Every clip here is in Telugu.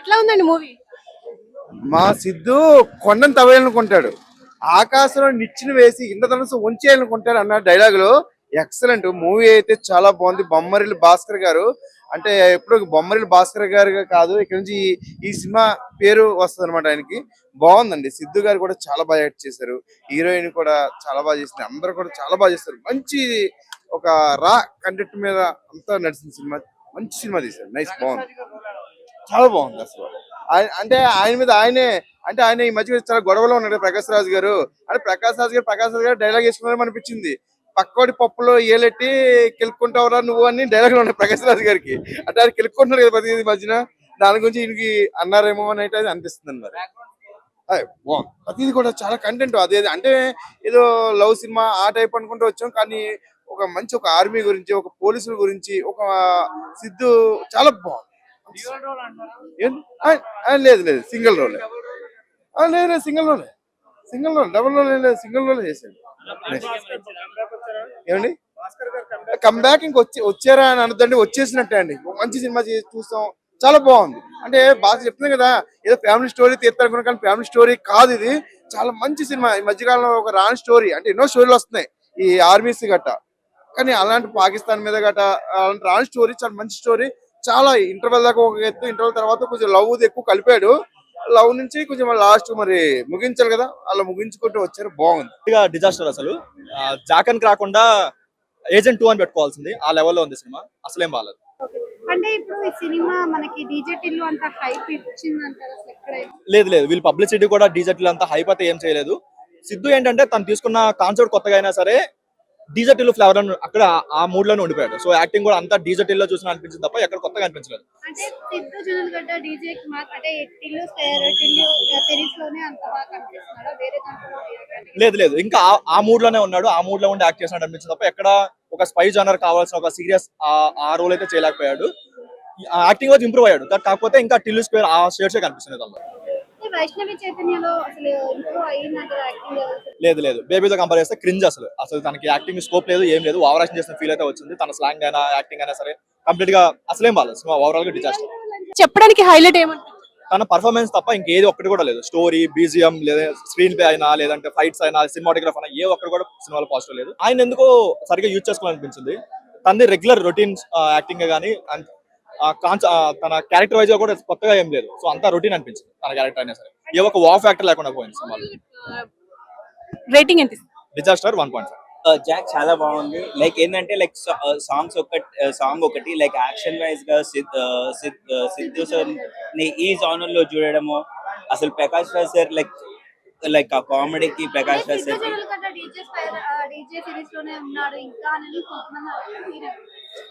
ఎట్లా ఉందండి మూవీ? మా సిద్ధు కొండను తవ్వేయాలనుకుంటాడు ఆకాశంలో నిచ్చెన వేసి ఇంద్రధనుసు ఉంచేయాలనుకుంటాడు అన్న డైలాగ్లో ఎక్సలెంట్ మూవీ అయితే చాలా బాగుంది. బొమ్మరిల్లు భాస్కర్ గారు. అంటే ఎప్పుడు బొమ్మరిల్లు భాస్కర్ గారు కాదు ఇక్కడ నుంచి ఈ- ఈ సినిమా పేరు వస్తుంది అనమాట ఆయనకి. బాగుందండి. సిద్ధు గారు కూడా చాలా బాగా యాక్ట్ చేశారు. హీరోయిన్ కూడా చాలా బాగా చేసింది. అందరూ కూడా చాలా బాగా చేస్తారు. మంచి ఒక రా కంటెంట్ మీద అంతా నడిచిన సినిమా. మంచి సినిమా తీశారు. నైస్ బాగుంది. చాలా బాగుంది అసలు. ఆయన అంటే ఆయన మీద ఆయనే అంటే ఆయన ఈ మధ్య చాలా గొడవలో ఉన్నాడు ప్రకాశ్ రాజ్ గారు. అంటే ప్రకాశ్ రాజ్ గారు ప్రకాశ్ రాజ్ గారు డైలాగ్ వేసుకున్నారని అనిపించింది. పక్కోడి పప్పులో ఏలెట్టి కెలుక్కుంటావురా నువ్వు అని డైలాగ్ ఉన్నాయి ప్రకాశ్ రాజ్ గారికి. అంటే ఆయన కెలుక్కుంటున్నారు కదా ప్రతి మధ్యన. దాని గురించి ఈయనకి అన్నారేమో అని అయితే అది అనిపిస్తుంది అన్నమాట బాగుంది ప్రతిది కూడా చాలా కంటెంట్ అదే అంటే ఏదో లవ్ సినిమా ఆ టైప్ అనుకుంటూ వచ్చాం కానీ ఒక మంచి ఒక ఆర్మీ గురించి ఒక పోలీసుల గురించి ఒక సిద్ధు చాలా బాగుంది. లేదు లేదు సింగిల్ రోల్ లేదు లేదు సింగిల్ రోలే సింగిల్ రోల్ డబుల్ రోల్ లేదు సింగిల్ రోల్ చేశాడు. ఏమండి? కమ్బ్యాక్ ఇంక వచ్చి వచ్చారా అని అనొద్దండి వచ్చేసినట్టే అండి. మంచి సినిమా చేసి చూస్తాం. చాలా బాగుంది. అంటే బాగా చెప్తున్నాం కదా ఏదో ఫ్యామిలీ స్టోరీ తీర్థానుకున్నాం కానీ ఫ్యామిలీ స్టోరీ కాదు ఇది. చాలా మంచి సినిమా. ఈ మధ్యకాలంలో ఒక రాని స్టోరీ అంటే ఎన్నో స్టోరీలు వస్తున్నాయి. ఈ ఆర్మీస్ గట్ట. కానీ అలాంటి పాకిస్తాన్ మీద గట్ట అలాంటి రాని స్టోరీ చాలా మంచి స్టోరీ చాలా ఇంటర్వెల్ దాకా ఒక ఎత్తు ఇంటర్వెల్ తర్వాత కొంచెం లవ్ ఎక్కువ కలిపాడు. లవ్ నుంచి కొంచెం లాస్ట్ మరి ముగించాలి కదా అలా ముగించుకుంటూ వచ్చారు. బాగుంది. డిజాస్టర్ అసలు. జాకన్ రాకుండా ఏజెంట్ టూ అని పెట్టుకోవాల్సింది. ఆ లెవెల్లో ఉంది సినిమా. అసలేం బాగాలేదు. అంటే ఇప్పుడు ఈ సినిమా మనకి డీజే టిల్లు అంత హైప్ ఇచ్చింది లేదు లేదు. వీళ్ళు పబ్లిసిటీ కూడా డీజెట్లు అంతా హైప్ అయితే ఏం చేయలేదు. సిద్ధు ఏంటంటే తను తీసుకున్న కాన్సెప్ట్ కొత్తగా అయినా సరే డీజెటిల్ ఫ్లేవర్ అక్కడ ఆ మూడ్లోనే ఉండిపోయాడు. సో యాక్టింగ్ కూడా అంతా డీజెటిల్లో చూసిన అనిపించింది తప్ప ఎక్కడ కొత్తగా అనిపించలేదు. లేదు. లేదు ఇంకా ఆ- మూడ్లోనే ఉన్నాడు. ఆ మూడ్లో ఉండి యాక్ట్ చేసినట్టు అనిపించింది తప్ప ఎక్కడ ఒక స్పై జానర్ కావాల్సిన ఒక సీరియస్ ఆ రోల్ అయితే చేయలేకపోయాడు. యాక్టింగ్ వచ్చి ఇంప్రూవ్ అయ్యాడు. కాకపోతే ఇంకా టిల్లు స్క్వేర్ ఆ షేడ్సే కనిపిస్తుంది ఈ వైష్ణవి చైతన్యలో అసలు ఇంప్రూవ్ అయ్యిందంటారు యాక్టింగ్ లేదు లేదు. బేబీతో కంపేర్ చేస్తే క్రింజ్ అసలు. అసలు తనకి యాక్టింగ్ స్కోప్ లేదు ఏం లేదు. ఓవర్ యాక్షన్ చేసిన ఫీల్ అయితే వచ్చింది. తన స్లాంగ్ అయినా యాక్టింగ్ అయినా సరే కంప్లీట్గా అసలేం బాగాలేదు సినిమా ఓవరాల్గా డిజాస్టర్ చెప్పడానికి హైలైట్ ఏమంటారు? తన పర్ఫార్మెన్స్ తప్ప ఇంకేది ఒక్కటి కూడా లేదు. స్టోరీ బీజిఎం లేదా స్క్రీన్ ప్లే అయినా లేదంటే ఫైట్స్ అయినా సినిమాటోగ్రాఫ్ అయినా ఏ ఒక్కటి కూడా సినిమాలో పాజిటివ్ లేదు. ఆయన ఎందుకో సరిగ్గా యూజ్ చేసుకోవాలనిపించింది. తనది రెగ్యులర్ రొటీన్ యాక్టింగ్ గానీ తన క్యారెక్టర్ వైజ్గా కూడా కొత్తగా ఏం లేదు. సో అంతా రొటీన్ అనిపించింది తన క్యారెక్టర్ అయినా సరే. ఏ ఒక వాఫ్ ఫ్యాక్టర్ లేకుండా పోయింది రేటింగ్ ఎంత డిజాస్టర్ వన్ పాయింట్ జాక్ చాలా బాగుంది. లైక్ ఏంటంటే లైక్ సాంగ్స్ ఒకటి సాంగ్ ఒకటి లైక్ యాక్షన్ వైజ్గా సిద్ధు సార్ని ఈ జానర్లో చూడడము అసలు Prakash Raj sir like like ఆ కామెడీకి ప్రకాష్ రాజ్ సార్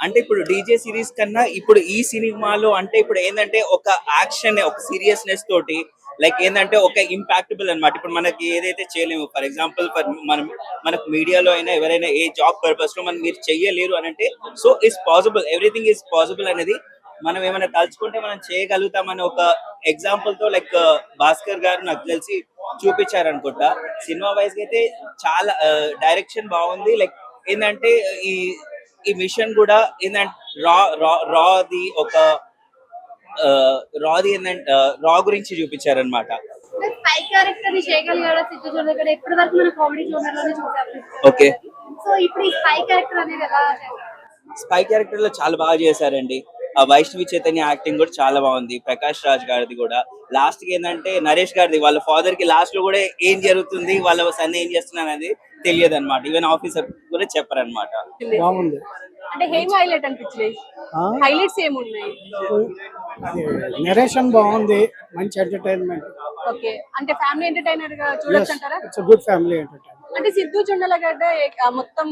అంటే ఇప్పుడు డీజే సిరీస్ కన్నా ఇప్పుడు ఈ సినిమాలో అంటే ఇప్పుడు ఏంటంటే ఒక యాక్షన్ ఒక సీరియస్నెస్ తోటి లైక్ ఏంటంటే ఒక ఇంపాక్టబుల్ అన్నమాట. ఇప్పుడు మనకి ఏదైతే చేయలేము ఫర్ ఎగ్జాంపుల్ ఫర్ మనం మనకు మీడియాలో అయినా ఎవరైనా ఏ జాబ్ పర్పస్లో మనం మీరు చెయ్యలేరు అని అంటే so is possible everything is possible అనేది మనం ఏమైనా తలుచుకుంటే మనం చేయగలుగుతామని ఒక ఎగ్జాంపుల్తో లైక్ భాస్కర్ గారు నాకు తెలిసి చూపించారు అనుకుంటా సినిమా వైజ్ అయితే చాలా డైరెక్షన్ బాగుంది. లైక్ ఏంటంటే ఈ ఈ మిషన్ కూడా ఏంటంటే రా రా రాది ఒక ఆ, రాది ఏంటంటే రా గురించి చూపించారనమాట ఓకే. సో ఇప్పుడు ఈ స్పై క్యారెక్టర్ అనేది ఎలా చేస్తారు? స్పై క్యారెక్టర్లో చాలా బాగా చేశారండి. ఆ వైష్ణవి చైతన్య యాక్టింగ్ కూడా చాలా బాగుంది. ప్రకాష్ రాజ్ గారిది కూడా. లాస్ట్కి ఏంటంటే నరేష్ గారిది వాళ్ళ ఫాదర్కి లాస్ట్లో కూడా ఏం జరుగుతుంది వాళ్ళ సన్ ఏం చేస్తున్నారు అనేది తెలియదు అనమాట ఈవెన్ ఆఫీసర్ కూడా చెప్పారనమాట బాగుంది. అంటే ఏం హైలైట్? హైలైట్స్ ఏమున్నాయి? నెరేషన్ బాగుంది. మంచి ఎంటర్టైన్మెంట్ ఓకే. అంటే ఫ్యామిలీ ఎంటర్టైనర్గా చూడొచ్చు అంటారా? ఇట్స్ గుడ్ ఫ్యామిలీ ఎంటర్టైన్మెంట్ అంటే సిద్ధు చుండలగడ్డ మొత్తం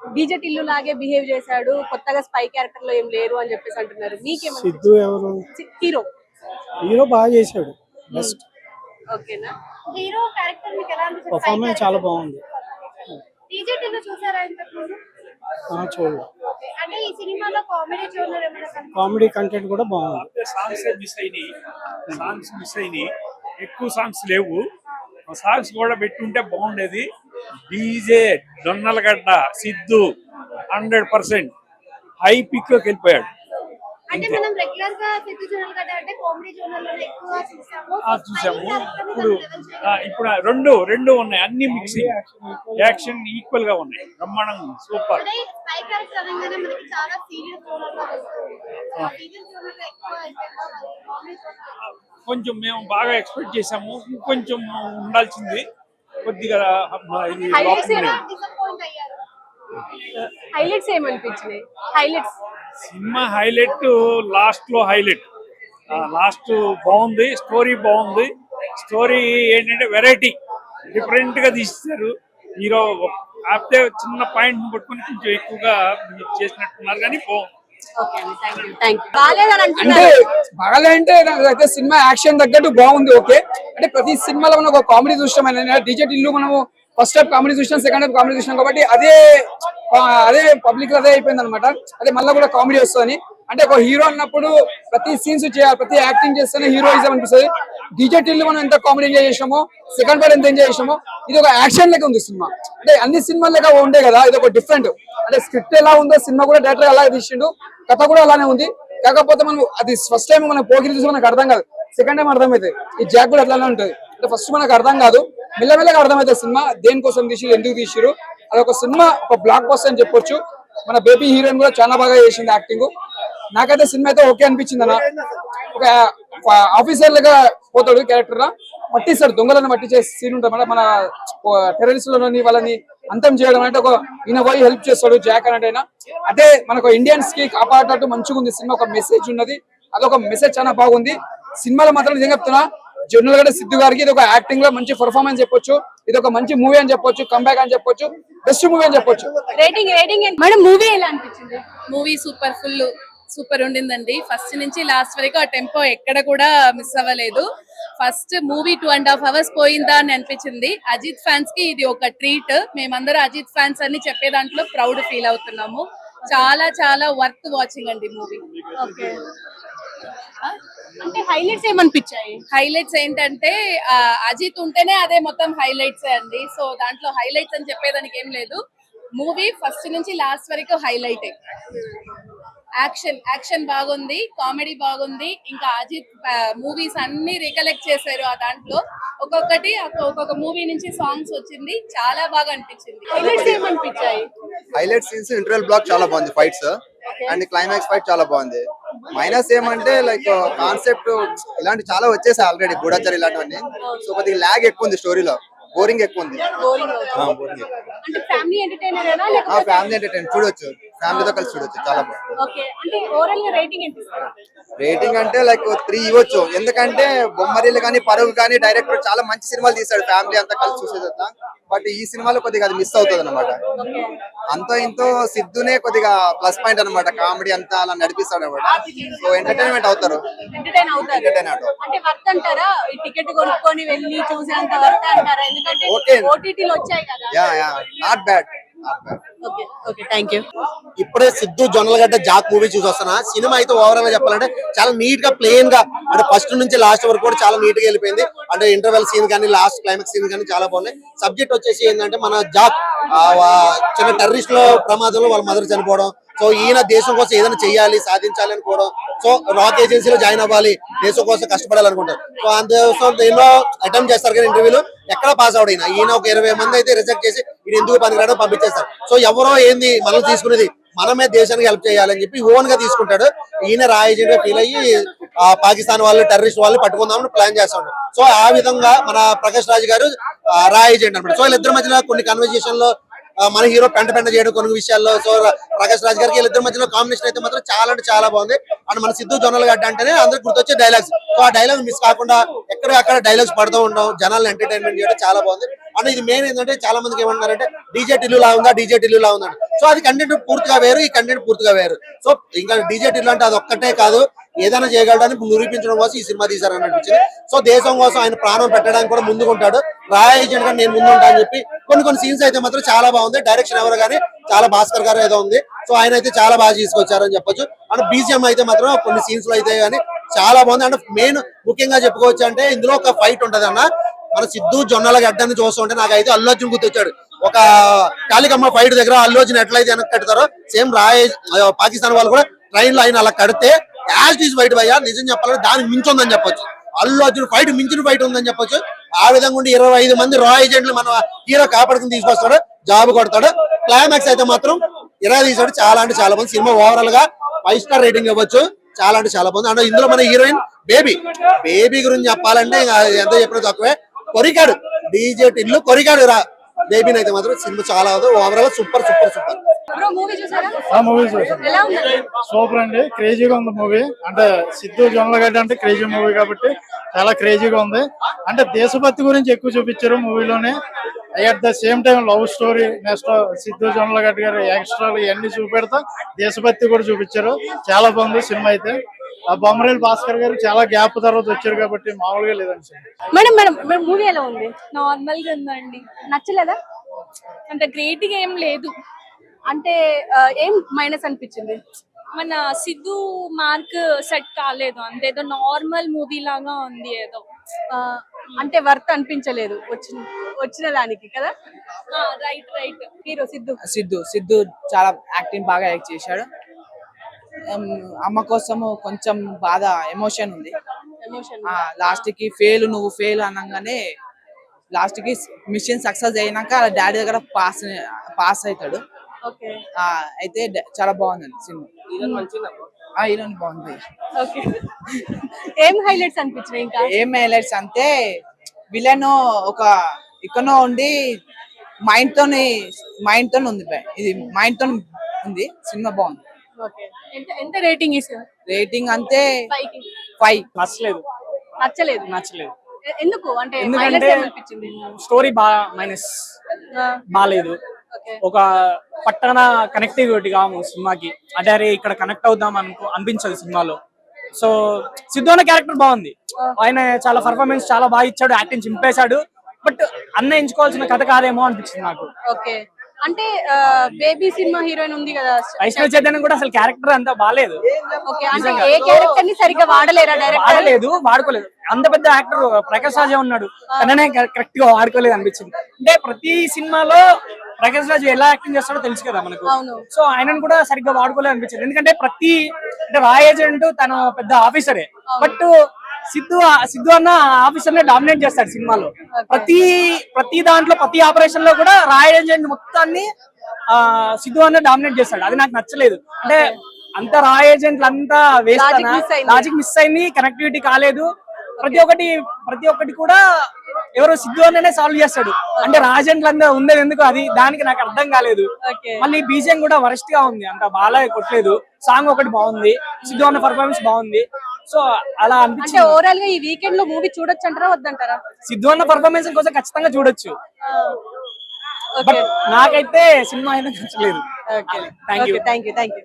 బీజే టిల్లు లాగే బిహేవ్ చేశాడు కొత్తగా స్పై క్యారెక్టర్లో ఏం లేరు అని చెప్పేసి అంటున్నారు. సిద్ధు ఎవరు? హీరో. హీరో బాగా చేశాడు బెస్ట్. ఓకేనా? హీరో క్యారెక్టర్ మీకు ఎలా అనిపిస్తుంది? పర్ఫార్మెన్స్ చాలా బాగుంది. డీజే టిల్లు చూసారా ఇంతకు ఆ, చూడు అంటే ఈ సినిమాలో కామెడీ జోనర్ ఏమైనా కనిపి- కామెడీ కంటెంట్ కూడా బాగుంది. సాంగ్స్ మిస్ అయినాయి. సాంగ్స్ మిస్ అయినాయి. ఎక్కువ సాంగ్స్ లేవు. సాంగ్స్ కూడా పెట్టుంటే బాగుండేది. DJ Donnalagadda Siddhu hundred percent high పిక్లోకి వెళ్ళిపోయాడు చూసాము. ఇప్పుడు ఇప్పుడు రెండు రెండు ఉన్నాయి. అన్ని మిక్సింగ్ యాక్షన్ ఈక్వల్గా ఉన్నాయి. బ్రహ్మాండంగా ఉంది. సూపర్ కొంచెం మేము బాగా ఎక్స్పెక్ట్ చేసాము. ఇంకొంచెం ఉండాల్సింది. కొద్దిగా హైలైట్స్ ఏమనిపించినాయి? హైలైట్స్ సినిమా హైలైట్ లాస్ట్లో హైలైట్. లాస్ట్ బాగుంది స్టోరీ బాగుంది. స్టోరీ ఏంటంటే వెరైటీ డిఫరెంట్గా తీస్తారు హీరో కాకపోతే చిన్న పాయింట్ పట్టుకొని కొంచెం ఎక్కువగా చేసినట్టున్నారు కానీ బాగుంది. అంటే బాగాలే అంటే నాకైతే సినిమా యాక్షన్ తగ్గట్టు బాగుంది ఓకే అంటే ప్రతి సినిమాలో మనం ఒక కామెడీ చూసాం డిజెట్ ఇల్లు మనము ఫస్ట్ హాఫ్ కామెడీ చూసినాం సెకండ్ హాఫ్ కామెడీ చూసినాం కాబట్టి అదే అదే పబ్లిక్ అదే అయిపోయింది అనమాట అదే మళ్ళీ కూడా కామెడీ వస్తుంది అంటే ఒక హీరో అన్నప్పుడు ప్రతి సీన్స్ చేయాలి ప్రతి యాక్టింగ్ చేస్తేనే హీరోయిజం అనిపిస్తుంది. డిజెట్ ఇల్లు మనం ఎంత కామెడీ ఎంజాయ్ చేసామో సెకండ్ పార్ట్ ఎంత ఎంజాయ్ చేసామో ఇది ఒక యాక్షన్ లెక్క ఉంది సినిమా. అంటే అన్ని సినిమాలు లెక్క ఉండే కదా ఇది ఒక డిఫరెంట్. అంటే స్క్రిప్ట్ ఎలా ఉందో సినిమా కూడా డైరెక్టర్ అలాగే తీసిండు కథ కూడా అలానే ఉంది. కాకపోతే మనం అది ఫస్ట్ టైం మనం పోగిరి చూసి మనకు అర్థం కాదు. సెకండ్ టైం అర్థమైతే ఈ జాక్ కూడా అట్లానే ఉంటుంది. అంటే ఫస్ట్ మనకు అర్థం కాదు. మెల్లమెల్లగా అర్థమవుతుంది సినిమా దేనికోసం తీసిరు ఎందుకు తీసిరు అది ఒక సినిమా ఒక బ్లాక్ బస్ అని చెప్పొచ్చు. మన బేబీ హీరోయిన్ కూడా చాలా బాగా చేసింది యాక్టింగ్ నాకైతే సినిమా అయితే ఓకే అనిపించింది అన్న. ఒక ఆఫీసర్ లాగా పోతాడు క్యారెక్టర్ లా. పట్టిస్తాడు దొంగలను పట్టించే సీన్ ఉంటుంది మన మన టెర్రరిస్టులని వాళ్ళని అంతం చేయడం అంటే ఒక ఈయన పోయి హెల్ప్ చేస్తాడు జాక్ అన్నట్టయినా అదే మనకు ఇండియన్స్కి కాపాడేటట్టు మంచిగా ఉంది సినిమా. ఒక మెసేజ్ ఉన్నది. అదొక మెసేజ్ చాలా బాగుంది. సినిమాలో మాత్రం నిజంగా చెప్తున్నా జనరల్గా సిద్ధు గారికి ఇది ఒక యాక్టింగ్లో మంచి పర్ఫార్మెన్స్ చెప్పొచ్చు ఇది ఒక మంచి మూవీ అని చెప్పొచ్చు కంబ్యాక్ అని చెప్పొచ్చు బెస్ట్ మూవీ అని చెప్పొచ్చు. రేటింగ్ రేటింగ్ మేడం మూవీ ఎలా అనిపించింది? మూవీ సూపర్ ఫుల్ సూపర్ ఉండిందండి. ఫస్ట్ నుంచి లాస్ట్ వరకు ఆ టెంపో ఎక్కడ కూడా మిస్ అవ్వలేదు. First movie two and half hours పోయిందా అని అనిపించింది. అజిత్ ఫ్యాన్స్కి ఇది ఒక ట్రీట్ మేమందరం అజిత్ ఫ్యాన్స్ అని చెప్పే దాంట్లో ప్రౌడ్ ఫీల్ అవుతున్నాము. చాలా చాలా వర్త్ వాచింగ్ అండి మూవీ ఓకే అంటే హైలైట్స్ ఏమనిపించాయి? హైలైట్స్ ఏంటంటే అజిత్ ఉంటేనే అదే మొత్తం హైలైట్స్ అండి. సో దాంట్లో హైలైట్స్ అని చెప్పేదానికి ఏం లేదు. మూవీ ఫస్ట్ నుంచి లాస్ట్ వరకు హైలైట్ యాక్షన్ యాక్షన్ బాగుంది కామెడీ బాగుంది. ఇంకా అజిత్ మూవీస్ అన్ని రికలెక్ట్ చేశారు ఆ దాంట్లో. ఒక్కొక్కటి ఒక్కొ- ఒక్కొక్క మూవీ నుంచి సాంగ్స్ వచ్చింది. చాలా బాగా అనిపించింది. హైలైట్స్ ఏమనిపించాయి? హైలైట్ సీన్స్ ఇంటర్వల్ బ్లాక్ చాలా బాగుంది ఫైట్స్ అండ్ క్లైమాక్స్ ఫైట్ చాలా బాగుంది. మైనస్ ఏమంటే లైక్ కాన్సెప్ట్ ఇలాంటి చాలా వచ్చేసాయి ఆల్రెడీ గూఢాచారి ఇలాంటివన్నీ. సో కొద్దిగా ల్యాగ్ ఎక్కువ ఉంది స్టోరీలో బోరింగ్ ఎక్కువ ఉంది. ఎంటర్టైనర్ ఫ్యామిలీ ఎంటర్టైన్ చూడొచ్చు. ఫ్యామిలీతో కలిసి చూడొచ్చు చాలా బాగుంది. ఓకే రేటింగ్ అంటే లైక్ త్రీ ఇవ్వచ్చు. ఎందుకంటే బొమ్మరీలు కానీ పరుగు కానీ డైరెక్టర్ చాలా మంచి సినిమాలు తీశాడు ఫ్యామిలీ అంతా కలిసి చూసేదంతా బట్ ఈ సినిమాలో కొద్దిగా అది మిస్ అవుతుంది అనమాట ఓకే. అంతో ఇంతో సిద్ధునే కొద్దిగా ప్లస్ పాయింట్ అనమాట కామెడీ అంతా అలా నడిపిస్తాడు అనమాట సో ఎంటర్టైన్మెంట్ అవుతారు. ఎంటర్టైన్ అవుతారు. యా నాట్ బ్యాడ్ ఇప్పుడే సిద్ధు జొన్నలగడ్డ జాక్ మూవీ చూసి వస్తున్నా సినిమా అయితే ఓవరాల్గా చెప్పాలంటే చాలా నీట్గా ప్లేన్గా అంటే ఫస్ట్ నుంచి లాస్ట్ వరకు కూడా చాలా నీట్గా వెళ్ళిపోయింది. అంటే ఇంటర్వెల్ సీన్ కానీ లాస్ట్ క్లైమాక్స్ సీన్ కానీ చాలా బాగున్నాయి. సబ్జెక్ట్ వచ్చేసి ఏంటంటే మన జాక్ చిన్న టెర్రరిస్ట్లో ప్రమాదంలో వాళ్ళ మదర్ చనిపోవడం. సో ఈయన దేశం కోసం ఏదైనా చేయాలి సాధించాలి అనుకోవడం. సో రాక్ ఏజెన్సీలో జాయిన్ అవ్వాలి. దేశం కోసం కష్టపడాలనుకుంటారు. సో అందుకోసం దీనిలో అటెంప్ట్ చేస్తారు కానీ ఇంటర్వ్యూలో ఎక్కడ పాస్ అవుట్ అయినా ఈయన ఒక ఇరవై మంది అయితే రిజెక్ట్ చేసి ఈయన ఎందుకు పనికిరాడో పంపించేస్తారు. సో ఎవరో ఏంది మనం తీసుకునేది? మనమే దేశానికి హెల్ప్ చేయాలని చెప్పి ఓన్గా తీసుకుంటాడు. ఈయన రాయజెంట్ ఫీల్ అయ్యి ఆ పాకిస్తాన్ వాళ్ళు టెర్రరిస్ట్ వాళ్ళు పట్టుకుందామని ప్లాన్ చేస్తాడు. సో ఆ విధంగా మన ప్రకాష్ రాజ్ గారు రాయజెంట్ అనమాట సో వీళ్ళిద్దరి మధ్యన కొన్ని కన్వర్జేషన్లో మన హీరో పెంట పెంట చేయడం కొన్ని విషయాల్లో సో ప్రకాష్ రాజ్ గారికి వీళ్ళిద్దరి మధ్యలో కాంబినేషన్ అయితే మాత్రం చాలా అంటే చాలా బాగుంది. అండ్ మన సిద్ధు జొన్నలు గడ్డ అంటేనే అందరికి గుర్తొచ్చే డైలాగ్స్ సో ఆ డైలాగ్ మిస్ కాకుండా ఎక్కడ అక్కడ డైలాగ్స్ పడుతూ ఉంటాం జనాలను ఎంటర్టైన్మెంట్ చేయడం చాలా బాగుంది. అండ్ ఇది మెయిన్ ఏంటంటే చాలా మందికి ఏమంటున్నారంటే డీజే టిల్లు లా ఉందా డీజే టిల్లు లా ఉందా సో అది కంటెంట్ పూర్తిగా వేరు ఈ కంటెంట్ పూర్తిగా వేరు. సో ఇంకా డీజే టిల్లు అంటే అది ఒక్కటే కాదు. ఏదైనా చేయగలడని నిరూపించడం కోసం ఈ సినిమా తీశారని అనిపించింది సో దేశం కోసం ఆయన ప్రాణం పెట్టడానికి కూడా ముందుకుంటాడు. రాయ ఏజెంట్గా నేను ముందుంటా అని చెప్పి కొన్ని కొన్ని సీన్స్ అయితే మాత్రం చాలా బాగుంది. డైరెక్షన్ ఎవరు కానీ చాలా భాస్కర్ గారు ఏదో ఉంది. సో ఆయన అయితే చాలా బాగా తీసుకొచ్చారని చెప్పొచ్చు. అండ్ బీజిఎం అయితే మాత్రం కొన్ని సీన్స్లో అయితే కానీ చాలా బాగుంది. అండ్ మెయిన్ ముఖ్యంగా చెప్పుకోవచ్చు అంటే ఇందులో ఒక ఫైట్ ఉంటది అన్న. మన సిద్ధు జొన్నల గడ్డని చూస్తుంటే నాకు అయితే అల్లు అర్జున్ గుర్తొచ్చాడు ఒక కాళికమ్మ ఫైట్ దగ్గర అల్లు అర్జున్ ఎట్లయితే వెనక్కి కడతారో సేమ్ రాయ పాకిస్తాన్ వాళ్ళు కూడా ట్రైన్లో ఆయన అలా కడితే యాజ్ ఈజ్ ఫైట్ భయ్యా నిజం చెప్పాలంటే దానికి మించి ఉందని చెప్పొచ్చు. అల్లు అర్జున్ ఫైట్ మించిన ఫైట్ ఉందని చెప్పొచ్చు. ఆ విధంగా ఉండి ఇరవై ఐదు మంది రా ఏజెంట్లు మన హీరో కాపాడుకుని తీసుకొస్తాడు జాబ్ కొడతాడు. క్లైమాక్స్ అయితే మాత్రం ఇరవై తీసాడు. చాలా అంటే చాలా బాగుంది సినిమా ఓవరాల్గా ఫైవ్ స్టార్ రేటింగ్ ఇవ్వచ్చు. చాలా అంటే చాలా బాగుంది అంటే ఇందులో మన హీరోయిన్ బేబీ బేబీ గురించి చెప్పాలంటే ఎంత చెప్పినా తక్కువే. కొరికాడు. డీజే ఇల్లు కొరికాడు రా. బేబీని అయితే మాత్రం సినిమా చాలా overall super super super. Bro movie చూసారా? ఆ మూవీ చూసాను. సూపర్ అండి. క్రేజీగా ఉంది మూవీ. అంటే సిద్ధు జొన్నలగడ్డ అంటే క్రేజీ మూవీ కాబట్టి చాలా క్రేజీగా ఉంది. అంటే దేశభక్తి గురించి ఎక్కువ చూపించారు మూవీలోనే. At the same time love story next Siddhu Jonnalagadda గారి ఎక్స్ట్రాలు ఇవన్నీ చూపెడతా దేశభక్తి కూడా చూపించారు. చాలా బాగుంది సినిమా అయితే. బొమ్మరేల్ భాస్కర్ గారు చాలా గ్యాప్ తర్వాత వచ్చారు కాబట్టి మామూలుగా లేదండి మేడం మేడం మూవీ ఎలా ఉంది? నార్మల్గా ఉందండి. నచ్చలేదా? అంత గ్రేట్గా ఏం లేదు. అంటే ఏం మైనస్ అనిపించింది? మన సిద్ధు మార్క్ సెట్ కాలేదు. అంతేదో నార్మల్ మూవీ లాగా ఉంది ఏదో. ఆ, అంటే వర్త్ అనిపించలేదు వచ్చిన వచ్చిన దానికి కదా? Right right hero Siddhu. Siddhu Siddhu చాలా యాక్టింగ్ బాగా యాక్ట్ చేశాడు. అమ్మ కోసము కొంచెం బాధ ఎమోషన్ ఉంది. లాస్ట్కి ఫెయిల్ నువ్వు ఫెయిల్ అనగానే లాస్ట్కి మిషన్ సక్సెస్ అయినాక డాడీ దగ్గర పాస్ పాస్ అవుతాడు. అయితే చాలా బాగుందండి సినిమా. ఆ హీరోయిన్ బాగుంది. ఏం హైలైట్స్ అనిపించినాయి ఇంకా? ఏం హైలైట్స్ అంటే విలన్ ఒక ఇక్కడో ఉండి మైండ్ తోని మైండ్ తోని ఉంది. ఇది మైండ్ తోని ఉంది. సినిమా బాగుంది. ఎంత రేటింగ్ ఇస్తారు? రేటింగ్ అంతే ఫైవ్. నచ్చలేదు. నచ్చలేదు. నచ్చలేదు. ఎందుకు? అంటే ఎందుకంటే- స్టోరీ బాగా మైనస్ బాగాలేదు ఒక పట్టణ కనెక్టివిటీ కాము సినిమాకి. అంటే అరే ఇక్కడ కనెక్ట్ అవుదాం అనుకో అనిపించదు సినిమాలో. సో సిద్ధు అన్న క్యారెక్టర్ బాగుంది. ఆయన చాలా పర్ఫార్మెన్స్ చాలా బాగా ఇచ్చాడు యాక్టింగ్ చింపేశాడు. బట్ అన్న ఎంచుకోవాల్సిన కథ కాదేమో అనిపించింది నాకు. ఓకే. అంటే బేబీ సినిమా హీరోయిన్ ఉంది కదా వైష్ణవ్ చైతన్యం కూడా అసలు క్యారెక్టర్ అంతా బాగాలేదు ఓకే అంటే ఏ క్యారెక్టర్ని సరిగ్గా వాడలేరా డైరెక్టర్ వాడలేదు వాడుకోలేదు. అంత పెద్ద యాక్టర్ ప్రకాష్ రాజే ఉన్నాడు. తననే కరెక్ట్గా వాడుకోలేదు అనిపించింది. అంటే ప్రతి సినిమాలో ప్రకాష్ రాజు ఎలా యాక్టింగ్ చేస్తాడో తెలుసు కదా మనకు. సో ఆయనను కూడా సరిగ్గా వాడుకోలేదు అనిపించింది. ఎందుకంటే ప్రతి అంటే రా ఏజెంట్ తన పెద్ద ఆఫీసరే బట్ సిద్ధు సిద్ధు అన్న ఆఫీసర్ నే డామినేట్ చేస్తాడు సినిమాలో. ప్రతి ప్రతి దాంట్లో ప్రతి ఆపరేషన్లో కూడా రా ఏజెంట్ మొత్తాన్ని సిద్ధు అన్న డామినేట్ చేస్తాడు. అది నాకు నచ్చలేదు. అంటే అంత రా ఏజెంట్లు అంతా వేస్ట్. లాజిక్ మిస్ అయింది. కనెక్టివిటీ కాలేదు. ప్రతి ఒక్కటి ప్రతి ఒక్కటి కూడా ఎవరో సిద్ధు అన్ననే సాల్వ్ చేస్తాడు. అంటే రాజెంట్లు అంతా ఉండేది ఎందుకు అది? దానికి నాకు అర్థం కాలేదు. మళ్ళీ బీజియం కూడా వరస్ట్గా ఉంది. అంత బాగా కొట్టలేదు. సాంగ్ ఒకటి బాగుంది. సిద్ధు అన్న పర్ఫార్మెన్స్ బాగుంది. సో అలా అంటే అనిపించింది. ఓవరాల్గా ఈ వీకెండ్లో మూవీ చూడొచ్చు అంటారా వద్దంటారా? సిద్ధు అన్న పర్ఫార్మెన్స్ కోసం ఖచ్చితంగా చూడొచ్చు. ఓకే బట్ నాకైతే సినిమా అయితే నచ్చలేదు. Thank you thank you thank you